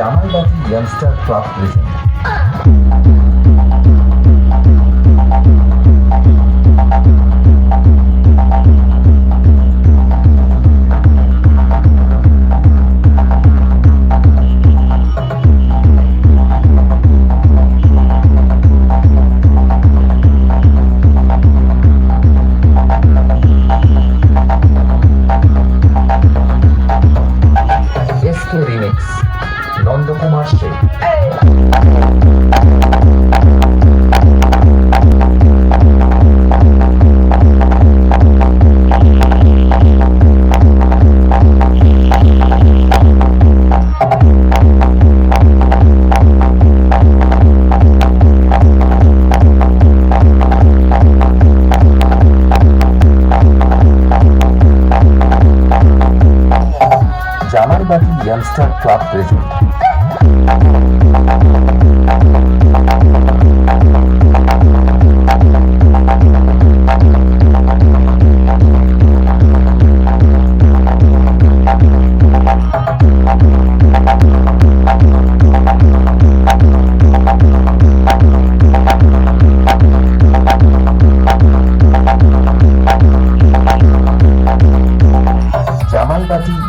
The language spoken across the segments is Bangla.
জামালবাতি youngster club present Nandakumar Sheikh Jamalbati youngster club Thank you.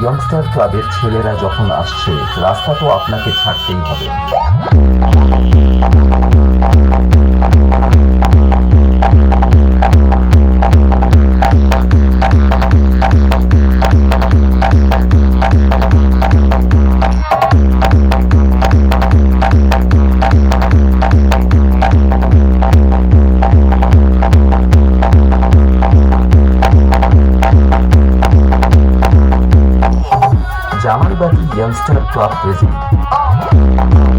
Youngster ক্লাবের ছেলেরা যখন আসছে রাস্তা তো আপনাকে ছাড়তেই হবে। by the Youngster drop Present.